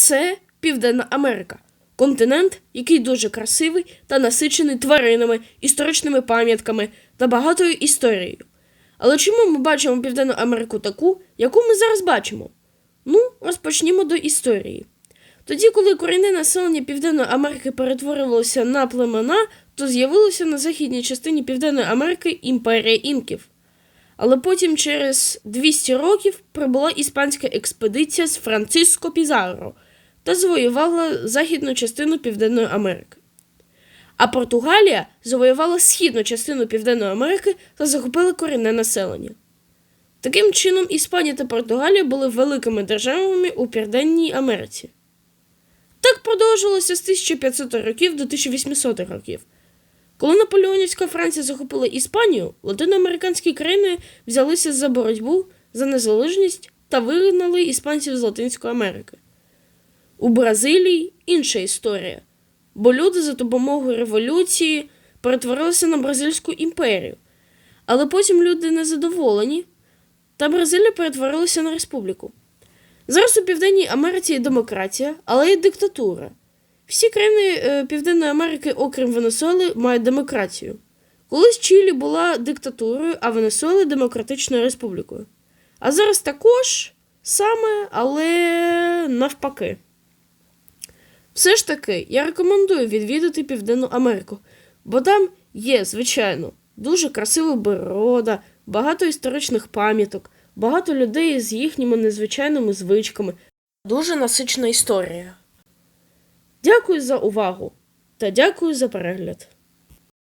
це Південна Америка. Континент, який дуже красивий та насичений тваринами, історичними пам'ятками та багатою історією. Але чому ми бачимо Південну Америку таку, яку ми зараз бачимо? Ну, розпочнімо до історії. Тоді, коли корінне населення Південної Америки перетворилося на племена, то з'явилася на західній частині Південної Америки імперія інків. Але потім, через 200 років, прибула іспанська експедиція з Франциско Пізарро та завоювала західну частину Південної Америки. А Португалія завоювала східну частину Південної Америки та захопила корінне населення. Таким чином, Іспанія та Португалія були великими державами у Південній Америці. Так продовжилося з 1500 років до 1800 років. Коли Наполеонівська Франція захопила Іспанію, латиноамериканські країни взялися за боротьбу за незалежність та вигнали іспанців з Латинської Америки. У Бразилії інша історія, бо люди за допомогою революції перетворилися на Бразильську імперію. Але потім люди незадоволені, та Бразилія перетворилася на республіку. Зараз у Південній Америці є демократія, але є диктатура. Всі країни е, Південної Америки, окрім Венесуели, мають демократію. Колись Чилі була диктатурою, а Венесуела демократичною республікою. А зараз також саме, але навпаки. Все ж таки, я рекомендую відвідати Південну Америку, бо там є, звичайно, дуже красива природа, багато історичних пам'яток, багато людей з їхніми незвичайними звичками, дуже насичена історія. Дякую за увагу та дякую за перегляд.